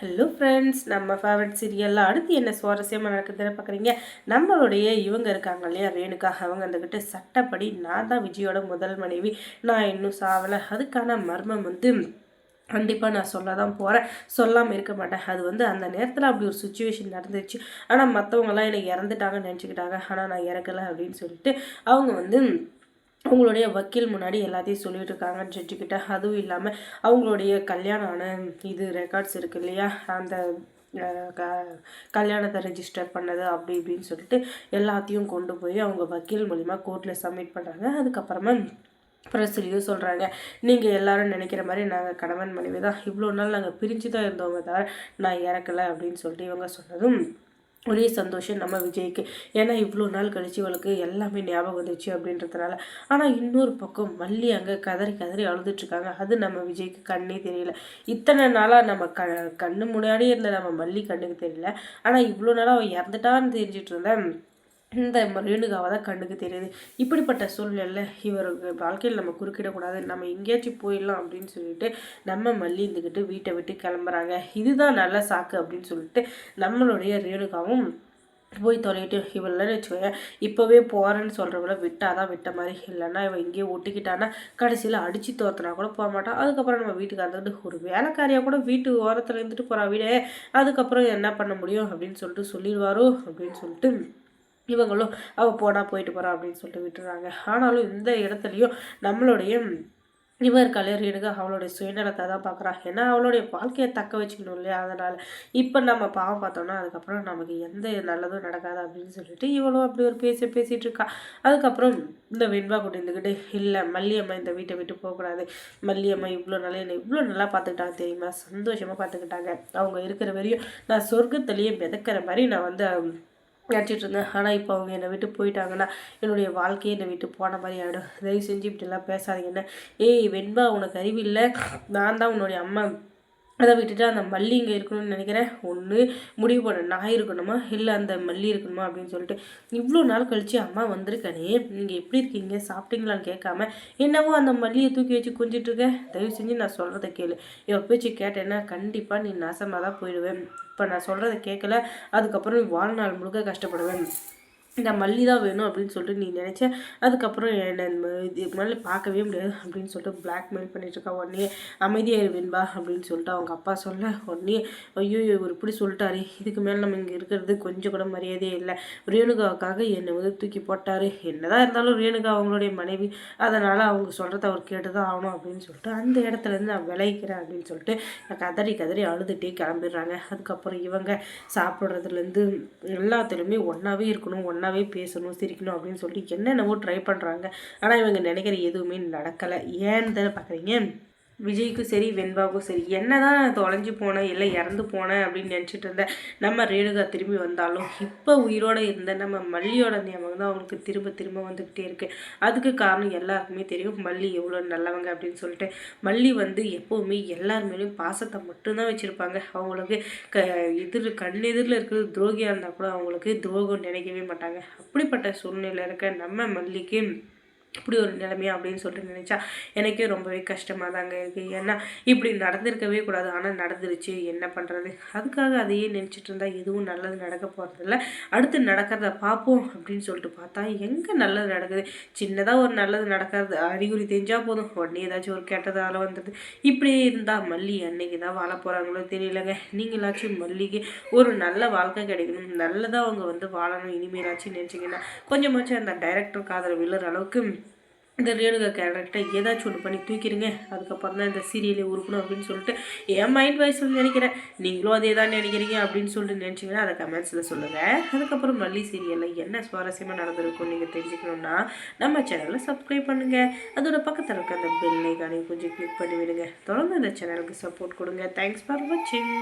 Hello friends நம்ம favourite சீரியலில் அடுத்து என்ன சுவாரஸ்யமாக நடக்குதுன்னு பார்க்குறீங்க நம்மளுடைய இவங்க இருக்காங்க இல்லையா ரேணுகா. அவங்க வந்துக்கிட்டு சட்டப்படி நான் தான் விஜயோட முதல் மனைவி. நான் இன்னும் சாவலை. அதுக்கான மர்மம் வந்து கண்டிப்பாக நான் சொல்ல தான் போகிறேன் சொல்லாமல் இருக்க மாட்டேன். அது வந்து அந்த நேரத்தில் அப்படி ஒரு சுச்சுவேஷன் நடந்துச்சு ஆனால் மற்றவங்களாம் என்னை இறந்துட்டாங்கன்னு நினச்சிக்கிட்டாங்க. ஆனால் நான் இறக்கலை அப்படின்னு சொல்லிட்டு அவங்க வந்து அவங்களுடைய வக்கீல் முன்னாடி எல்லாத்தையும் சொல்லிட்டு இருக்காங்கன்னு ஜட்ஜுக்கிட்ட அதுவும் இல்லாமல் அவங்களுடைய கல்யாணம் ஆன இது ரெக்கார்ட்ஸ் இருக்கு இல்லையா? அந்த க கல்யாணத்தை ரெஜிஸ்டர் பண்ணது அப்படி இப்படின்னு சொல்லிட்டு எல்லாத்தையும் கொண்டு போய் அவங்க வக்கீல் மூலிமா கோர்ட்டில் சப்மிட் பண்ணுறாங்க அதுக்கப்புறமா ப்ரெஸ்லேயும் சொல்கிறாங்க நீங்கள் எல்லாரும் நினைக்கிற மாதிரி நாங்கள் கணவன் மனைவி தான் இவ்வளோ நாள் நாங்கள் பிரிஞ்சு தான் இருந்தவங்க தவிர நான் இறக்கலை அப்படின்னு சொல்லிட்டு இவங்க சொன்னதும் ஒரே சந்தோஷம் நம்ம விஜய்க்கு. ஏன்னா இவ்வளோ நாள் கழிச்சு இவளுக்கு எல்லாமே ஞாபகம் வந்துச்சு அப்படின்றதுனால. ஆனால் இன்னொரு பக்கம் மல்லி அங்கே கதறி கதறி அழுதுட்ருக்காங்க. அது நம்ம விஜய்க்கு கண்ணே தெரியல. இத்தனை நாளாக நம்ம க கண்ணு முன்னாடியே இருந்த நம்ம மல்லி கண்ணுக்கு தெரியல. ஆனால் இவ்வளோ நாளாக அவள் இறந்துட்டான்னு தெரிஞ்சிட்டு இருந்தேன். இந்த ரேணுகாவை தான் கண்ணுக்கு தெரியுது. இப்படிப்பட்ட சூழ்நிலையில் இவருக்கு வாழ்க்கையில் நம்ம குறுக்கிடக்கூடாது. நம்ம எங்கேயாச்சும் போயிடலாம் அப்படின்னு சொல்லிட்டு நம்ம மல்லி இருந்துக்கிட்டு வீட்டை விட்டு கிளம்புறாங்க. இதுதான் நல்ல சாக்கு அப்படின்னு சொல்லிட்டு நம்மளுடைய ரேணுகாவும் போய் தொலைட்டு இவளெல்லாம் வச்சுக்கோங்க இப்போவே போகிறேன்னு சொல்கிறவள விட்டாதான் விட்ட மாதிரி. இல்லைன்னா இவன் இங்கேயே ஒட்டிக்கிட்டான்னா கடைசியில் அடித்து தோர்த்தனா கூட போக மாட்டான். அதுக்கப்புறம் நம்ம வீட்டுக்கு வந்துக்கிட்டு ஒரு வேலைக்காரியாக கூட வீட்டு ஓரத்தில் இருந்துட்டு போகிறா வீடே. அதுக்கப்புறம் என்ன பண்ண முடியும் அப்படின்னு சொல்லிட்டு சொல்லிடுவாரோ அப்படின்னு சொல்லிட்டு இவங்களும் அவள் போனால் போயிட்டு போகிறான் அப்படின்னு சொல்லிட்டு விட்டுறாங்க. ஆனாலும் இந்த இடத்துலையும் நம்மளுடைய இவர் கலையறியனுக்கு அவளுடைய சுயநலத்தை தான் பார்க்குறா ஏன்னா அவளுடைய வாழ்க்கையை தக்க வச்சுக்கணும் இல்லையா? அதனால் இப்போ நம்ம பாவம் பார்த்தோம்னா அதுக்கப்புறம் நமக்கு எந்த நல்லதும் நடக்காது அப்படின்னு சொல்லிட்டு இவளும் அப்படி ஒரு பேசி பேசிகிட்டு இருக்கா. அதுக்கப்புறம் இந்த வெண்பா குட்டி இருந்துக்கிட்டு இல்லை மல்லியம்மா இந்த வீட்டை விட்டு போகக்கூடாது மல்லியம்மா இவ்வளோ நல்லா என்னை இவ்வளோ நல்லா பார்த்துக்கிட்டாங்க தெரியுமா? சந்தோஷமாக பார்த்துக்கிட்டாங்க அவங்க இருக்கிற வரையும் நான் சொர்க்கத்திலேயே மிதக்கிற மாதிரி நான் வந்து நினச்சிட்டு இருந்தேன் ஆனால் இப்போ அவங்க என்னை விட்டு போயிட்டாங்கன்னா என்னுடைய வாழ்க்கையை என்னை விட்டு போன மாதிரி ஆகிடும் தயவு செஞ்சு இப்படிலாம் பேசாதீங்கன்னு ஏய் வெண்பா உனக்கு அறிவில்லை நான் தான் உன்னுடைய அம்மா. அதை விட்டுட்டு அந்த மல்லி இங்கே இருக்கணும்னு நினைக்கிறேன். ஒன்று முடிவு பண்ண நான் இருக்கணுமா? இல்லை அந்த மல்லி இருக்கணுமா? அப்படின்னு சொல்லிட்டு இவ்வளோ நாள் கழித்து அம்மா வந்திருக்கனே நீங்கள் எப்படி இருக்கீங்க? சாப்பிட்டீங்களான்னு கேட்காம என்னவோ அந்த மல்லியை தூக்கி வச்சு குஞ்சிட்ருக்க தயவு செஞ்சு நான் சொல்கிறத கேளு. இவ பேச்சு கேட்டேன்னா கண்டிப்பாக நீ நாசமாக தான் போயிடுவேன். இப்போ நான் சொல்கிறத கேட்கல அதுக்கப்புறம் வாழ்நாள் முழுக்க கஷ்டப்படுவேன். இந்த மல்லி தான் வேணும் அப்படின்னு சொல்லிட்டு நீ நினச்ச அதுக்கப்புறம் என்னை இதுக்கு மேலே பார்க்கவே முடியாது அப்படின்னு சொல்லிட்டு பிளாக்மெயில் பண்ணிட்டுருக்கா உடனே அமைதியாக வெண்பா அப்படின்னு சொல்லிட்டு அவங்க அப்பா சொல்ல உடனே ஐயோ இவர் இப்படி சொல்லிட்டாரு. இதுக்கு மேலே நம்ம இங்கே இருக்கிறது கொஞ்சம் கூட மரியாதையே இல்லை. ரேணுகாவுக்காக என்னை வந்து தூக்கி போட்டார். என்னதான் இருந்தாலும் ரேணுகா அவங்களுடைய மனைவி. அதனால் அவங்க சொல்கிறத அவர் கேட்டு தான் ஆகணும் அப்படின்னு சொல்லிட்டு அந்த இடத்துலேருந்து நான் விளைக்கிறேன் அப்படின்னு சொல்லிட்டு கதறி கதறி அழுதுகிட்டே கிளம்பிடுறாங்க. அதுக்கப்புறம் இவங்க சாப்பிட்றதுலேருந்து எல்லாத்துலேயுமே ஒன்றாவே இருக்கணும் ஒன்றா ஒன்றாவே பேசணும் சிரிக்கணும் அப்படின்னு சொல்லிட்டு என்னென்னவோ ட்ரை பண்ணுறாங்க ஆனால் இவங்க நினைக்கிற எதுவுமே நடக்கலை. ஏன்னு தானே பார்க்குறீங்க விஜய்க்கும் சரி வெண்பாவுக்கும் சரி என்ன தான் தொலைஞ்சு போனேன் இல்லை இறந்து போனேன் அப்படின்னு நினச்சிட்டு இருந்தேன் நம்ம ரேணுகா திரும்பி வந்தாலும் இப்போ உயிரோடு இருந்த நம்ம மல்லியோட ஞாபகம் தான் அவங்களுக்கு திரும்ப திரும்ப வந்துக்கிட்டே இருக்குது அதுக்கு காரணம் எல்லாருக்குமே தெரியும். மல்லி எவ்வளோ நல்லவங்க அப்படின்னு சொல்லிட்டு மல்லி வந்து எப்போவுமே எல்லார் மேலேயும் பாசத்தை மட்டும்தான் வச்சுருப்பாங்க. அவங்களுக்கு க எதிர் கண் எதிரில் இருக்கிறது துரோகியாக இருந்தால் கூட அவங்களுக்கு துரோகம் நினைக்கவே மாட்டாங்க. அப்படிப்பட்ட சூழ்நிலை இருக்க நம்ம மல்லிக்கு இப்படி ஒரு நிலைமையா அப்படின்னு சொல்லிட்டு நினச்சா எனக்கே ரொம்பவே கஷ்டமாக தாங்க இருக்குது ஏன்னா இப்படி நடந்திருக்கவே கூடாது. ஆனால் நடந்துருச்சு. என்ன பண்ணுறது அதுக்காக அதையே நினச்சிட்டு இருந்தால் எதுவும் நல்லது நடக்க போகிறதில்ல அடுத்து நடக்கிறத பார்ப்போம் அப்படின்னு சொல்லிட்டு பார்த்தா எங்கே நல்லது நடக்குது? சின்னதாக ஒரு நல்லது நடக்கிறது அறிகுறி தெரிஞ்சால் போதும். உடனே ஏதாச்சும் ஒரு கெட்டதால் வந்தது இப்படியே இருந்தால் மல்லி அன்னைக்கு தான் வாழ போகிறாங்களோ தெரியலங்க. நீங்களாச்சும் மல்லிக்கு ஒரு நல்ல வாழ்க்கை கிடைக்கணும். நல்லதாக அவங்க வந்து வாழணும். இனிமேலாச்சும் நினச்சிங்கன்னா கொஞ்சமாச்சும் அந்த டைரக்டர் காதல் விழுற அளவுக்கு இந்த ரேணுகா கேரக்டரை ஏதாச்சும் ஒன்று பண்ணி தூக்கிடுங்க. அதுக்கப்புறம் தான் இந்த சீரியலே உருக்கணும் அப்படின்னு சொல்லிட்டு என் மைண்ட் வாய்ஸில் நினைக்கிறேன். நீங்களும் அதே தான் நினைக்கிறீங்க அப்படின்னு சொல்லிட்டு நினச்சிங்கன்னா அதை கமெண்ட்ஸில் சொல்லுங்கள் அதுக்கப்புறம் மல்லி சீரியலில் என்ன சுவாரஸ்யமாக நடந்திருக்கும் நீங்கள் தெரிஞ்சுக்கணுன்னா நம்ம சேனலில் சப்ஸ்கிரைப் பண்ணுங்கள் அதோட பக்கத்தில் இருக்க அந்த பெல் ஐக்கானையும் கொஞ்சம் கிளிக் பண்ணி விடுங்க தொடர்ந்து இந்த சேனலுக்கு சப்போர்ட் கொடுங்க. தேங்க்ஸ் ஃபார் வாட்சிங்